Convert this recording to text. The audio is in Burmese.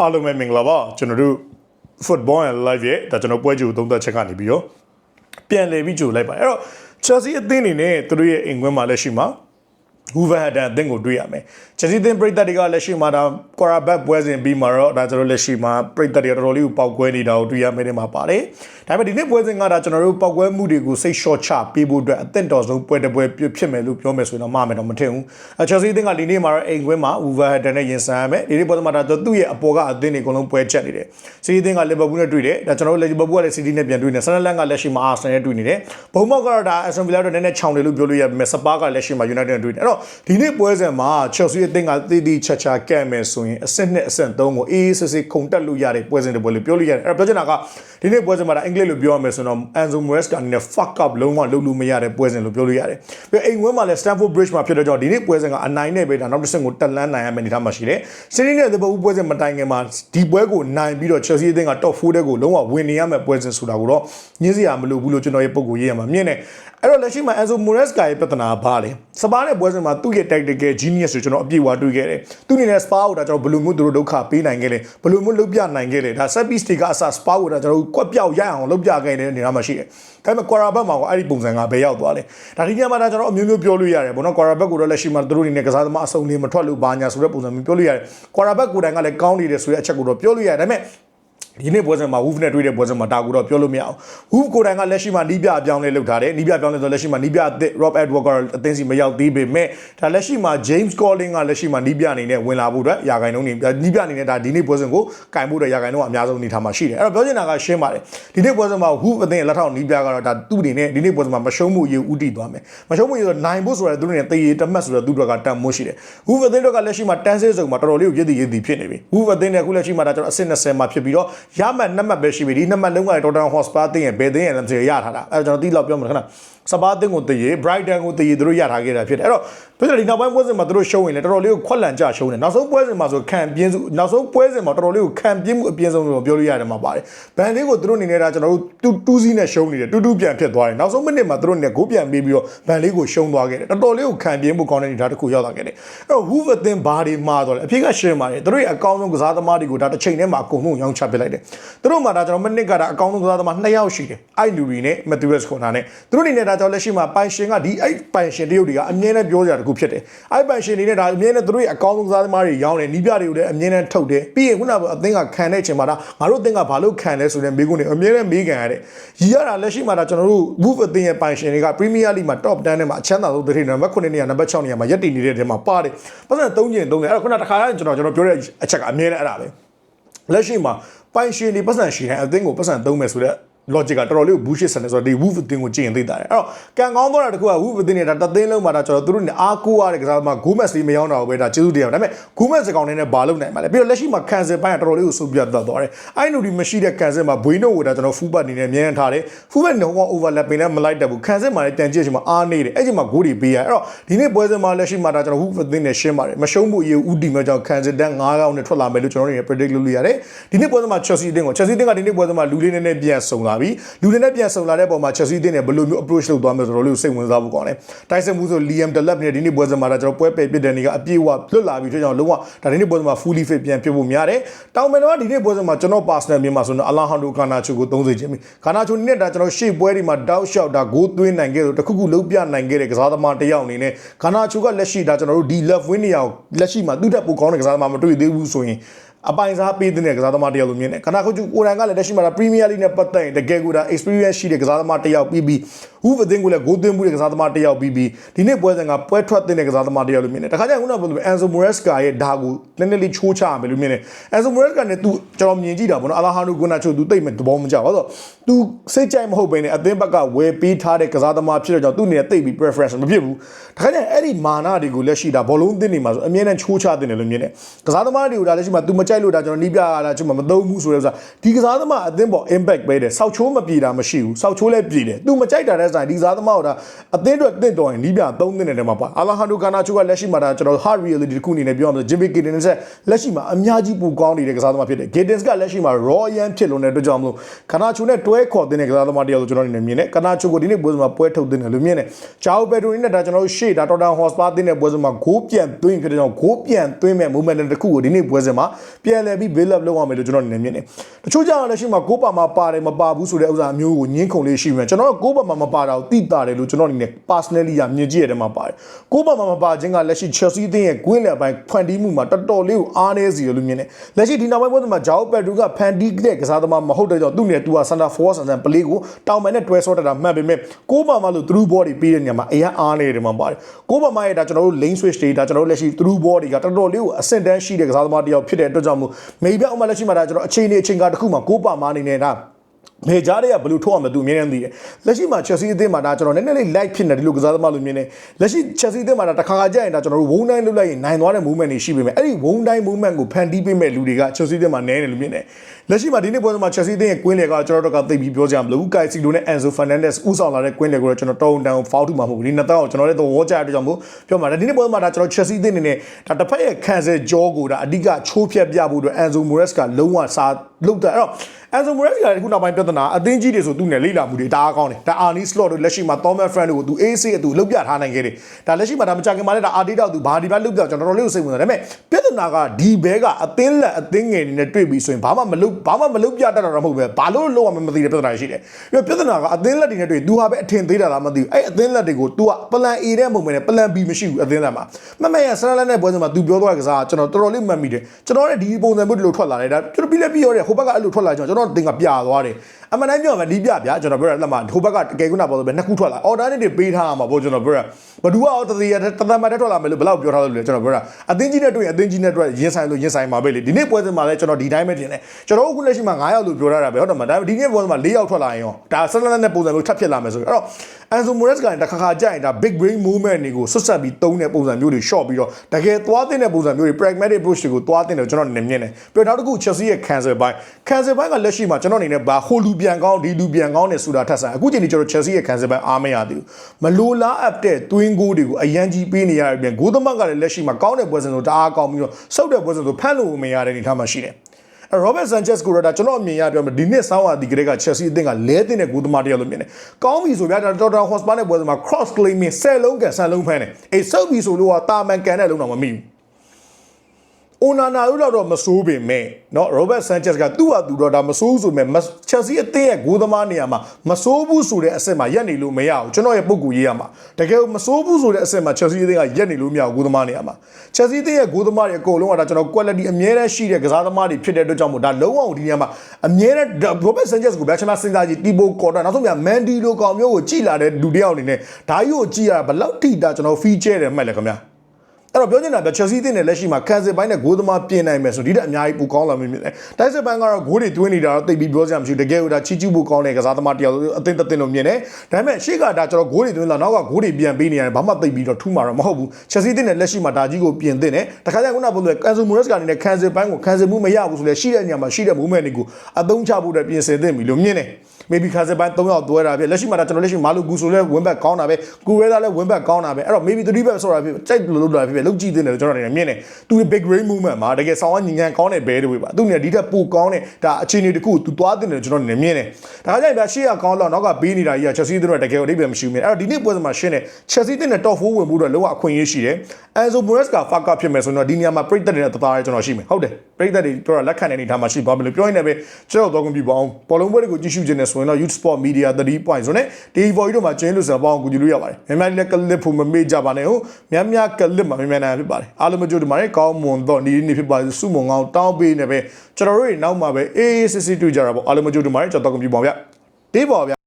အားလုံးပဲမင်္ဂလာပါကျွန်တော်တို့ football and live ရဲ့ဒါကျွန်တော်ပွဲကြိုသုံးသက်ချက်ကနေပြီးတော့ပြန်လည်ပြီးကြိုလိုက်ပါတယ်အဲ့တော့ Chelsea အသင်းအနေနဲ့သူတို့ရဲ့အိမ်ခွင်းမှာလက်ရှိမှာ Wolverhampton အသင်းကိုတွေ့ရမယ်။ Chelsea အသင်းပြည်သက်တွေကလက်ရှိမှာဒါ quarterback ပွဲစဉ်ပြီးမှာတော့ဒါကျွန်တော်လက်ရှိမှာပြည်သက်တွေတော်တော်လေးကိုပောက်ကွဲနေတာကိုတွေ့ရမယ်တဲ့မှာပါတယ်။ဒါပေမဲ့ဒီနေ့ပွဲစဉ်ကဒါကျွန်တော်တို့ပောက်ကွဲမှုတွေကိုစိတ် short ချပေးဖို့အတွက်အသင့်တော်ဆုံးပွဲတစ်ပွဲဖြစ်မယ်လို့ပြောမယ်ဆိုရင်တော့မှားမယ်တော့မထင်ဘူး။ Chelsea အသင်းကဒီနေ့မှာတော့အိမ်ခွင်းမှာ Wolverhampton နဲ့ရင်ဆိုင်ရမယ်။ဒီနေ့ပွဲစဉ်မှာဒါသူ့ရဲ့အပေါ်ကအသင်းတွေအကုန်လုံးပွဲချက်နေတယ်။ City အသင်းက Liverpool နဲ့တွေ့တယ်။ဒါကျွန်တော်တို့ Liverpool ကလည်း City နဲ့ပြန်တွေ့နေတယ်။ Sunderland ကလက်ရှိမှာ Arsenal နဲ့တွေ့နေတယ်။ဘုံမောက်ကတော့ဒါ Aston Villa တို့နည်းနည်းခြောင်တယ်လို့ပြောလို့ရပေမဲ့ Spurs ကလက်ရှိမှာ United နဲ့တွေ့တယ်။အဲ့တော့ဒီနေ့ပွဲစဉ်မှာ Chelsea အသင်းကတည်တည်ချာချာကဲ့မယ်ဆိုရင်အဆင့်နဲ့အဆင့်3ကိုအေးအေးဆေးဆေးခုန်တက်လို့ရတဲ့ပွဲစဉ်တွေပွဲလို့ပြောလို့ရတယ်အဲ့တော့ပြောချင်တာကဒီနေ့ပွဲစဉ်မှာဒါအင်္ဂလိပ်လိုပြောရမယ်ဆိုတော့ Enzo Maresca အနေနဲ့ fuck up လုံးဝလုပ်လို့မရတဲ့ပွဲစဉ်လို့ပြောလို့ရတယ်ပြီးအိမ်ဝင်းမှာလည်း Stamford Bridge မှာဖြစ်တဲ့ကြောင့်ဒီနေ့ပွဲစဉ်ကအနိုင်နဲ့ပဲဒါနောက်တစ်ဆင့်ကိုတက်လန်းနိုင်ရမယ့်အနေအထားမှာရှိတယ်စီးရီးနဲ့ဒီပွဲပွဲစဉ်မတိုင်ခင်မှာဒီပွဲကိုနိုင်ပြီးတော့ Chelsea အသင်းက top 4တဲ့ကိုလုံးဝဝင်နေရမယ့်ပွဲစဉ်ဆိုတာကိုတော့ညင်းစရာမလိုဘူးလို့ကျွန်တော်ရဲ့ပုံကိုရေးရမှာမြင်တယ် အဲ့တော့လက်ရှိမှာ Enzo Maresca ရဲ့ပြဿနာကဘာလဲစပါးတဲ့ပွဲစဉ်မှာသူ့ရဲ့ tactical genius ကိုကျွန်တော်အပြည့်အဝတွေ့ခဲ့တယ်သူအနေနဲ့ Spa ကိုဒါကျွန်တော်ဘယ်လိုမျိုးသူတို့ဒုက္ခပေးနိုင်ခဲ့လဲဘယ်လိုမျိုးလုပ်ပြနိုင်ခဲ့လဲဒါ set piece တွေကအစ Spa ကိုဒါကျွန်တော်ကွက်ပြောက်ရအောင်လုပ်ပြခဲ့တဲ့အနေအထားမှာရှိတယ်ဒါပေမဲ့ Quarterback မှာကအဲ့ဒီပုံစံကဘယ်ရောက်သွားလဲဒါဒီညမှာဒါကျွန်တော်အမျိုးမျိုးပြောလို့ရတယ်ဘောနော် Quarterback ကိုတော့လက်ရှိမှာသူတို့အနေနဲ့ကစားသမားအစုံလေးမထွက်လို့ဘာညာဆိုတဲ့ပုံစံမျိုးပြောလို့ရတယ် Quarterback ကိုယ်တိုင်ကလည်းကောင်းနေတယ်ဆိုတဲ့အချက်ကိုတော့ပြောလို့ရတယ်ဒါပေမဲ့ ဒီနေ့ပွဲစဉ်မှာ Wolf နဲ့တွေ့တဲ့ပွဲစဉ်မှာဒါကူတော့ပြောလို့မရအောင် Wolf ကိုယ်တိုင်ကလက်ရှိမှာနီးပြအပြောင်းလဲလုပ်ထားတယ်နီးပြအပြောင်းလဲဆိုလက်ရှိမှာနီးပြအသစ် Rob Edward ကအသင်းစီမရောက်သေးပေမဲ့ဒါလက်ရှိမှာ James Calling ကလက်ရှိမှာနီးပြအနေနဲ့ဝင်လာဖို့အတွက်ရာဂိုင်နှုန်းနေနီးပြအနေနဲ့ဒါဒီနေ့ပွဲစဉ်ကိုကင်ဖို့အတွက်ရာဂိုင်နှုန်းအများဆုံးနေထားမှာရှိတယ်အဲ့တော့ပြောချင်တာကရှင်းပါတယ်ဒီနေ့ပွဲစဉ်မှာ Wolf အသင်းလက်ထောက်နီးပြကတော့ဒါသူ့အနေနဲ့ဒီနေ့ပွဲစဉ်မှာမရှုံးမှုရေဥတီသွားမယ်မရှုံးမှုရေဆိုနိုင်ဖို့ဆိုရယ်သူတို့နဲ့တရေတမတ်ဆိုတော့သူတို့ကတန်မိုးရှိတယ် Wolf အသင်းတို့ကလက်ရှိမှာတန်းစင်းစုံမှာတော်တော်လေးကိုရည်တည်ရည်တည်ဖြစ်နေပြီ Wolf အသင်းနဲ့အခုလက်ရှိမှာဒါကျွန်တော်အဆင့်20မှာဖြစ်ပြီးတော့ရမှတ်နှစ်မှတ်ပဲရှိပြီဒီနှစ်မှတ်လုံးကတော်တော် Hotspur တင်းရဲ့ဘယ်တင်းရဲ့လည်းမသိရထားတာအဲကျွန်တော်တိလောက်ပြောမှာခဏ စပါးတင်းကိုတည်ရ Brighton ကိုတည်ရသူတို့ရထားခဲ့တာဖြစ်တယ်အဲ့တော့ပြောကြတယ်ဒီနောက်ပိုင်းပွဲစဉ်မှာသူတို့ရှုံးရင်လည်းတော်တော်လေးကိုခွက်လန်ကြရှုံးတယ်နောက်ဆုံးပွဲစဉ်မှာဆိုခံပြင်းစုနောက်ဆုံးပွဲစဉ်မှာတော်တော်လေးကိုခံပြင်းမှုအပြင်းဆုံးလို့ပြောလို့ရတယ်မှာပါတယ်ဘန်လေးကိုသူတို့အနေနဲ့ဒါကျွန်တော်တို့တူတူးစီးနဲ့ရှုံးနေတယ်တူတူးပြန်ဖြစ်သွားတယ်နောက်ဆုံးမိနစ်မှာသူတို့အနေနဲ့ဂိုးပြန်ပေးပြီးတော့ဘန်လေးကိုရှုံးသွားခဲ့တယ်တော်တော်လေးကိုခံပြင်းမှုကောင်းတဲ့အနေအထားတစ်ခုရောက်လာခဲ့တယ်အဲ့တော့ Wolf အသင်းဘာတွေမှာတော့လဲအဖြစ်ကရှင်းပါတယ်သူတို့ရဲ့အကောင်းဆုံးကစားသမားတွေကိုဒါတစ်ချိန်တည်းမှာအကုန်လုံးရောင်းချပစ်လိုက်တယ်သူတို့မှာဒါကျွန်တော်မိနစ်ကဒါအကောင်းဆုံးကစားသမား2ယောက်ရှိတယ်အိုက်လူရီနဲ့ Matthews ခွန်နာနဲ့သူတို့အနေနဲ့ဒါကျွန်တော်လက်ရှိမှာပိုင်ရှင်ကဒီအဲ့ပိုင်ရှင်တရုတ်တွေကအမြဲတမ်းပြောကြတာတစ်ခုဖြစ်တယ်အဲ့ပိုင်ရှင်တွေနဲ့ဒါအမြဲတမ်းသူတို့ရဲ့အကောင်းဆုံးကစားသမားတွေရောင်းတယ်နီးပြတွေကိုလည်းအမြဲတမ်းထုတ်တယ်ပြီးရင်ခုနကအသင်းကခံတဲ့အချိန်မှာဒါငါတို့အသင်းကဘာလို့ခံလဲဆိုတဲ့မိကုန်းတွေအမြဲတမ်းမေးခံရတယ်ရီရတာလက်ရှိမှာဒါကျွန်တော်တို့ Wolf အသင်းရဲ့ပိုင်ရှင်တွေက Premier League မှာ top 10ထဲမှာအချမ်းသာဆုံးတစ်ထိပ်နံပါတ်9နေရာနံပါတ်6နေရာမှာရပ်တည်နေတဲ့ထဲမှာပါတယ်ပတ်စံ3ကျင်3ကျင်အဲ့တော့ခုနတခါတိုင်းကျွန်တော်ကျွန်တော်ပြောတဲ့အချက်ကအမြဲတမ်းအဲ့ဒါပဲလက်ရှိမှာပိုင်ရှင်တွေပတ်စံရှိတဲ့အသင်းကိုပတ်စံသုံးမယ်ဆိုတဲ့ logic ကတော်တော်လေးကို bullshit ဆန်နေဆိုတော့ဒီ wolf အသင်းကိုကြည့်ရင်သိတာတယ်အဲ့တော့ကံကောင်းသွားတာတခုက wolf အသင်းနေတာတသိန်းလုံးမှာဒါကျွန်တော်တို့နေအားကိုးရတဲ့ကစားသမား goal match လေးမရောက်တော့ဘူးပဲဒါကျေးဇူးတင်အောင်ဒါပေမဲ့ goal match စကောင်နဲ့ဘာလုပ်နိုင်မှာလဲပြီးတော့လက်ရှိမှာ cancel ပိုင်းကတော်တော်လေးကိုစုပ်ပြတ်သွားသွားတယ်အဲ့လိုဒီမရှိတဲ့ cancel မှာဘွေးနို့ကိုဒါကျွန်တော် full back အနေနဲ့အမြဲတမ်းထားတယ် full back တော့ overlapping လည်းမလိုက်တတ်ဘူး cancel မှာလည်းတန်ကြည့်ချင်မှာအားနေတယ်အဲ့ဒီမှာ goal တွေပေးရအဲ့တော့ဒီနေ့ပွဲစဉ်မှာလက်ရှိမှာဒါကျွန်တော် wolf အသင်းနဲ့ရှင်းပါတယ်မရှုံးဖို့အရေးဥတီမဲ့ကြောင့် cancel တန်း9កောင်းနဲ့ထွက်လာမယ်လို့ကျွန်တော်တို့နေ predict လုပ်လို့ရတယ်ဒီနေ့ပွဲစဉ်မှာ Chelsea အသင်းကို Chelsea အသင်းကဒီနေ့ပွဲစဉ်မှာလူလေးနည်းနည်းပြန်ဆုံလာပြီလူလေးနည်းပြန်ဆုံလာတဲ့ပုံမှာ Chelsea အသင်းနဲ့ဘယ်လိုမျိုး approach လုပ်သွားမလဲဆိုတော့လို့စိတ်ဝင်စားဖို့ကောင်းတယ်။တိုက်စစ်မှုဆို Liam Delap နဲ့ဒီနေ့ပွဲစဉ်မှာတော့ကျွန်တော်ပွဲပယ်ပြစ်တဲ့နေကအပြည့်အဝလွတ်လာပြီဖြစ်ကြောင်းလုံးဝဒါဒီနေ့ပွဲစဉ်မှာ fully fit ပြန်ဖြစ်ဖို့များတယ်။တောင်မန်တော့ဒီနေ့ပွဲစဉ်မှာကျွန်တော် personal မြန်မာဆိုတော့ Alejandro Garnacho ကို30ခြင်းပြီ။ Garnacho နဲ့ဒါကျွန်တော်ရှေ့ပွဲတွေမှာတောက်လျှောက်ဒါဂိုးသွင်းနိုင်ခဲ့လို့တခုခုလုံးပြနိုင်ခဲ့တဲ့ကစားသမားတစ်ယောက်အနေနဲ့ Garnacho ကလက်ရှိဒါကျွန်တော်တို့ဒီ left wing နေရာကိုလက်ရှိမှာသူ့တက်ပိုကောင်းတဲ့ကစားသမားမတွေ့သေးဘူးဆိုရင် အပိုင်စားပေးတဲ့ကစားသမားတယောက်လိုမြင်တယ်ခဏခုကျကိုရန်ကလည်းလက်ရှိမှာ Premier League နဲ့ပတ်သက်ရင်တကယ်ကိုဒါ experience ရှိတဲ့ကစားသမားတယောက်ပြီးပြီး ဟူးဖသင်းကိုလည်းဂိုးသွင်းမှုတဲ့ကစားသမားတယောက်ပြီးပြီးဒီနေ့ပွဲစဉ်ကပွဲထွက်တဲ့ကစားသမားတယောက်လိုမြင်တယ်တခါကျရင်ခုနကပြောလို့ Enzo Maresca ရဲ့ဓာတ်ကိုနည်းနည်းလေးချိုးချရမယ်လို့မြင်တယ် Enzo Maresca နဲ့သူကျွန်တော်မြင်ကြည့်တာပေါ့နော် Alejandro Garnacho သူတိတ်မဲ့သဘောမကျပါဘူးဆိုတော့သူစိတ်ကြိုက်မဟုတ်ဘဲနဲ့အသင်းဘက်ကဝယ်ပေးထားတဲ့ကစားသမားဖြစ်တဲ့ကြောင့်သူ့အနေနဲ့တိတ်ပြီး preference မဖြစ်ဘူးတခါကျရင်အဲ့ဒီမာနတွေကိုလက်ရှိတာဘောလုံးအသင်းတွေမှာဆိုအမြဲတမ်းချိုးချတင်တယ်လို့မြင်တယ်ကစားသမားတွေကိုဒါလက်ရှိမှာ तू မကြိုက်လို့ဒါကျွန်တော်နီးပြရတာကျွန်တော်မသုံးဘူးဆိုတဲ့ဥစ္စာဒီကစားသမားအသင်းပေါ် impact ပေးတယ်စောက်ချိုးမပြေတာမရှိဘူးစောက်ချိုးလည်းပြေတယ် तू မကြိုက်တာတဲ့ဆိုင်ဒီစားသမားတို့ဒါအသင်းအတွက်တင့်တော်ရင်နီးပြသုံးသင်းတဲ့နေရာမှာပါအာလာဟန်ဒိုကာနာချိုကလက်ရှိမှာဒါကျွန်တော် hard reality တစ်ခုအနေနဲ့ပြောရမယ်ဂျင်ဘီကီတင်စ်လက်ရှိမှာအများကြီးပူကောင်းနေတဲ့ကစားသမားဖြစ်တယ်ဂေတင်စ်ကလက်ရှိမှာ raw ရန်ဖြစ်လို့တဲ့အတွက်ကြောင့်မလို့ကာနာချိုနဲ့တွဲခေါ်တဲ့ကစားသမားတယောက်လို့ကျွန်တော်အနေနဲ့မြင်တယ်ကာနာချိုကိုဒီနေ့ပွဲစဉ်မှာပွဲထုတ်တဲ့လို့မြင်တယ်ဂျာအိုပက်ဒိုနီနဲ့ဒါကျွန်တော်တို့ရှေ့ဒါတော်တန်ဟော့စပါတဲ့ပွဲစဉ်မှာဂိုးပြန်သွင်းကြတဲ့ကြောင့်ဂိုးပြန်သွင်းမဲ့ movement တစ်ခုကိုဒီနေ့ပွဲစဉ်မှာပြန်လဲပြီး build up လုပ်ရမယ်လို့ကျွန်တော်အနေနဲ့မြင်တယ်တချို့ကြောင့်လက်ရှိမှာဂိုးပါမှာပါတယ်မပါဘူးဆိုတဲ့ဥစ္စာမျိုးကိုညင်းခုန်လေးရှိမယ်ကျွန်တော်တို့ဂိုးပါမှာမပါတာကိုတိတာတယ်လို့ကျွန်တော်အနေနဲ့ personally ရမြင်ကြည့်ရတဲ့မှာပါတယ်ဂိုးပါမှာမပါခြင်းကလက်ရှိ Chelsea အသင်းရဲ့ကွင်းလယ်ပိုင်းဖန်တီးမှုမှာတော်တော်လေးကိုအားနည်းစီတယ်လို့မြင်တယ်လက်ရှိဒီနောက်ပိုင်းပွဲစဉ်မှာဂျာအိုပက်ဒူကဖန်တီးတဲ့ကစားသမားမဟုတ်တဲ့ကြောင့်သူ့နေသူက center forward ဆန်ဆန် play ကိုတောင်ပန်နဲ့တွဲဆော့တတာမှတ်ပေမဲ့ကိုးပါမလို့ through ball တွေပေးတဲ့နေရာမှာအရင်အားနေတယ်မှာပါတယ်ကိုးပါမရဲ့ဒါကျွန်တော်တို့ lane switch တွေဒါကျွန်တော်တို့လက်ရှိ through ball တွေကတော်တော်လေးကိုအဆင့်တန်းရှိတဲ့ကစားသမားတစ်ယောက်ဖြစ်တဲ့အတွက်ကြောင့်မို့မေဘက်ဥမာလက်ရှိမှာဒါကျွန်တော်အချိန်နေအချိန်ကတစ်ခုမှာကိုးပါမအနေနဲ့ဒါ မေဂျာတွေကဘယ်လိုထုတ်အောင်မသူအမြင်နေသိတယ်လက်ရှိမှာ Chelsea အသင်းမှာဒါကျွန်တော်နည်းနည်းလေး light ဖြစ်နေတယ်လို့ကစားသမားလို့မြင်တယ်လက်ရှိ Chelsea အသင်းမှာဒါတစ်ခါခါကြာရင်ဒါကျွန်တော်တို့ဝုန်းတိုင်းလုတ်လိုက်ရင်နိုင်သွားတဲ့ movement တွေရှိပေမဲ့အဲ့ဒီဝုန်းတိုင်း movement ကိုဖန်တီးပေးမဲ့လူတွေက Chelsea အသင်းမှာနည်းတယ်လို့မြင်တယ်လက်ရှိမှာဒီနေ့ပွဲစဉ်မှာ Chelsea အသင်းရဲ့ကွင်းလေကကျွန်တော်တို့ကသိပြီးပြောကြမလို့ Caicedo နဲ့ Enzo Fernandez ဥဆောင်လာတဲ့ကွင်းလေကိုတော့ကျွန်တော်တုံတန် foul ထုမှာမဟုတ်ဘူးဒီနှစ်တောက်ကျွန်တော်လည်းတော့ဝေါ်ကြရတဲ့ကြောင့်မို့ပြောမှာဒီနေ့ပွဲစဉ်မှာဒါကျွန်တော် Chelsea အသင်းအနေနဲ့ဒါတစ်ဖက်ရဲ့ခံစဲကြောကိုဒါအဓိကချိုးဖြတ်ပြဖို့အတွက် Enzo Moraes ကလုံးဝစာလုပ်တာအဲ့တော့ Enzo Moraes ကခုနောက်ပိုင်းပြဿနာအသင်းကြီးတွေဆိုသူ့နဲ့လိလာမှုတွေဒါအားကောင်းတယ်ဒါ Arnie Slot တို့လက်ရှိမှာ Thomas Frank တို့ကိုသူ AC အတူလုတ်ပြထားနိုင်ခဲ့တယ်ဒါလက်ရှိမှာဒါမကြခင်မှာလည်းဒါ Arteta သူဘာဒီဘက်လုတ်ပြကျွန်တော်တော်လေးကိုစိတ်ဝင်စားတယ်ဒါပေမဲ့ပြဿနာကဒီဘဲကအသင်းလက်အသင်းငယ်တွေနဲ့တွေ့ပြီးဆိုရင်ဘာမှမလုတ်ဘာမှမလုတ်ပြတတ်တာတော့မဟုတ်ပဲဘာလို့လုတ်ရမှမသိတဲ့ပြဿနာရှိတယ်ပြီးတော့ပြဿနာကအသင်းလက်တွေနဲ့တွေ့သူဟာပဲအထင်သေးတာလားမသိဘူးအဲ့အသင်းလက်တွေကို तू က plan A တဲ့ပုံမှန်နဲ့ plan B မရှိဘူးအသင်းလက်မှာမမရဆရာလက်နဲ့ပွဲစဉ်မှာ तू ပြောသွားတဲ့ကစားကျွန်တော်တော်တော်လေးမှတ်မိတယ်ကျွန်တော်လည်းဒီပုံစံမျိုးဒီလိုထွက်လာတယ်ဒါကျွန်တော်ပြီးလည်းပြီးရောတယ်ဟိုဘက်ကအဲ့လိုထွက်လာကျွန်တော်ကျွန်တော်တင်ကပြသွားတယ် အမှန်တိုင်းပြောမယ်ဒီပြဗျာကျွန်တော်ပြောရလက်မှာဟိုဘက်ကတကယ်ခုနပေါ်ဆိုပဲနှစ်ခုထွက်လာ alternative ပေးထားမှာပေါ့ကျွန်တော်ပြောရဘဒူကအော်တသေးရတသမတ်တက်ထွက်လာမယ်လို့ဘယ်လောက်ပြောထားလို့လဲကျွန်တော်ပြောရအသင်းကြီးနဲ့တွေ့ရင်အသင်းကြီးနဲ့တွေ့ရင်ဆိုင်လို့ရင်ဆိုင်မှာပဲလေဒီနေ့ပွဲစဉ်မှာလည်းကျွန်တော်ဒီတိုင်းပဲတင်တယ်ကျွန်တော်အခုလက်ရှိမှာ9ယောက်လို့ပြောထားတာပဲဟုတ်တယ်မဒါပေမဲ့ဒီနေ့ပွဲစဉ်မှာ4ယောက်ထွက်လာရင်ရောဒါဆက်လက်နဲ့ပုံစံမျိုးထပ်ဖြစ်လာမယ်ဆိုတော့အဲ့တော့ Enzo Moraes ကတခါခါကြရင်ဒါ big brain movement တွေကိုဆွတ်ဆက်ပြီးတုံးတဲ့ပုံစံမျိုးတွေ short ပြီးတော့တကယ်သွားတဲ့ပုံစံမျိုးတွေ pragmatic approach တွေကိုသွားတဲ့ကျွန်တော်နေမြင်တယ်ပြီးတော့နောက်တစ်ခု Chelsea ရဲ့ cancel ဘိုင်း cancel ဘိုင်းကလက်ရှိမှာကျွန်တော်အနေနဲ့ဘာဟိုလူပြန်ကောင်းဒီလူပြန်ကောင်းနေဆိုတာထက်ဆိုင်အခုချိန်ဒီကျွန်တော် Chelsea ရဲ့ cancel ဘိုင်းအားမရသေးဘူးမလိုလားအပ်တဲ့ twin goal တွေကိုအရန်ကြီးပေးနေရတဲ့ပြန်ဂိုးသမတ်ကလည်းလက်ရှိမှာကောင်းတဲ့ပွဲစဉ်ဆိုတအားကောင်းပြီးတော့စောက်တဲ့ပွဲစဉ်ဆိုဖမ်းလို့မရတဲ့အနေအထားမှာရှိတယ် အဲ့ Robert Sanchez ကိုတော့ဒါကျွန်တော်အမြင်ရပြောမယ်ဒီနှစ်ဆောင်းဝါဒီကလေးက Chelsea အသင်းကလဲတင်တဲ့ဂိုးသမားတယောက်လို့မြင်တယ်။ကောင်းပြီဆိုဗျာဒါ Tottenham Hotspur နဲ့ပွဲစဉ်မှာ cross claiming ဆယ်လုံးကန်ဆယ်လုံးဖမ်းတယ်။အေးစောက်ပြီဆိုလို့ကတာမန်ကန်တဲ့လုံးတော့မမိဘူး။ အိုနာနာတို့တော့မစိုးပေမဲ့เนาะ Robert Sanchez ကသူ့ဟာသူတော့ဒါမစိုးဘူးဆိုပေမဲ့ Chelsea အသင်းရဲ့ဂိုးသမားနေရာမှာမစိုးဘူးဆိုတဲ့အဆင့်မှာရက်နေလို့မရဘူးကျွန်တော်ရဲ့ပုံကူရေးရမှာတကယ်မစိုးဘူးဆိုတဲ့အဆင့်မှာ Chelsea အသင်းကရက်နေလို့မရဘူးဂိုးသမားနေရာမှာ Chelsea အသင်းရဲ့ဂိုးသမားတွေအကုန်လုံးကဒါကျွန်တော် quality အမြဲတမ်းရှိတဲ့ကစားသမားတွေဖြစ်တဲ့အတွက်ကြောင့်မို့ဒါလုံးဝဒီနေရာမှာအမြဲတမ်း Robert Sanchez ကိုဗျာကျွန်တော်စဉ်းစားကြည့် Thibaut Courtois နောက်ဆုံးပြ Mandy လိုကောင်မျိုးကိုကြည်လာတဲ့လူတစ်ယောက်အနေနဲ့ဒါကြီးကိုကြည်ရတာဘယ်လောက်ထိတာကျွန်တော် feature တယ်မှတ်လဲခင်ဗျာ အဲ့တော့ပြောချင်တာက Chelsea တင်တဲ့လက်ရှိမှာကန်ဆယ်ပိုင်းနဲ့ဂိုးသမားပြင်နိုင်မယ်ဆိုဒီတက်အများကြီးပူကောင်းလာမယ်မြင်တယ်။တိုက်စစ်ပိုင်းကတော့ဂိုးတွေတွင်းနေတာတော့တိတ်ပြီးပြောစရာမရှိဘူး။တကယ်လို့ဒါချီချူပူကောင်းတဲ့ကစားသမားတယောက်အသင်းတသင်းလို့မြင်တယ်။ဒါပေမဲ့ရှေ့ကဒါကျွန်တော်ဂိုးတွေတွင်းလာနောက်ကဂိုးတွေပြန်ပေးနေရတယ်ဘာမှတိတ်ပြီးတော့ထူးမှာတော့မဟုတ်ဘူး။ Chelsea တင်တဲ့လက်ရှိမှာဒါကြီးကိုပြင်သင့်တယ်။တခါကျရင်ခုနကပြောလို့ကန်ဆယ်မိုရက်စ်ကနေနဲ့ကန်ဆယ်ပိုင်းကိုကန်ဆယ်မှုမရဘူးဆိုလဲရှိတဲ့နေရာမှာရှိတဲ့ movement တွေကိုအသုံးချဖို့အတွက်ပြင်ဆင်သင့်ပြီလို့မြင်တယ်။ maybe ခါစပိုင်း3ယောက်တွဲတာပဲလက်ရှိမှာဒါကျွန်တော်လက်ရှိမာလူဂူဆိုလဲဝင်းဘက်ကောင်းတာပဲကူရဲသားလဲဝင်းဘက်ကောင်းတာပဲအဲ့တော့ maybe 3ဘက်ဆိုတာဖြစ်ကြိုက်လို့လို့တာဖြစ်ပဲလုတ်ကြည့်တဲ့တယ်ကျွန်တော်အနေနဲ့မြင်တယ်သူ big brain movement မှာတကယ်ဆောင်းဝညီညာကောင်းတဲ့ဘဲတွေပါသူနေဒီထက်ပိုကောင်းတဲ့ဒါအခြေအနေတစ်ခုသူသွားတဲ့တယ်ကျွန်တော်အနေနဲ့မြင်တယ်ဒါကြိုင်ဗျာရှေ့ကကောင်းတော့နောက်ကပေးနေတာကြီးက Chelsea တို့တကယ်ကိုအဓိပ္ပာယ်မရှိဘူးမြင်အဲ့တော့ဒီနေ့ပွဲစဉ်မှာရှင်းတယ် Chelsea တဲ့ top 4ဝင်မှုတော့လောကအခွင့်အရေးရှိတယ် Enzo Moraes က fuck up ဖြစ်မယ်ဆိုတော့ဒီနေရာမှာပြိတက်တဲ့တသားရဲကျွန်တော်ရှိမယ်ဟုတ်တယ်ပြိတက်တွေပြောတာလက်ခံတဲ့အနေထားမှာရှိပါမယ်လို့ပြောရင်လည်းပဲကျွန်တော်တော့ကွန်ပျူတာအောင်ဘောလုံးပွဲတွေကိုကြည့်ရှုခြင်းနဲ့ဆိုရင်တော့ Youth Sport Media 3 point ဆိုနဲ့ဒီ void တို့မှာကျင်းလို့ဆိုတော့ပေါအောင်ကူကြည့်လို့ရပါတယ်မြန်မာလည်းကလစ်ဖို့မမေ့ကြပါနဲ့ဟုတ်များများကလစ်မှာမြန်မြန်နိုင်ဖြစ်ပါတယ်အားလုံးမကြိုးဒီမှာလည်းကောင်းမွန်တော့ဒီနေ့ဖြစ်ပါစုမုံကောင်းတောင်းပေးနေပဲကျွန်တော်တို့တွေနောက်မှာပဲအေးအေးစစ်စစ်တွေ့ကြတာပေါ့အားလုံးမကြိုးဒီမှာလည်းကျွန်တော်ကွန်ပျူတာပါဗျတေးပါဗျ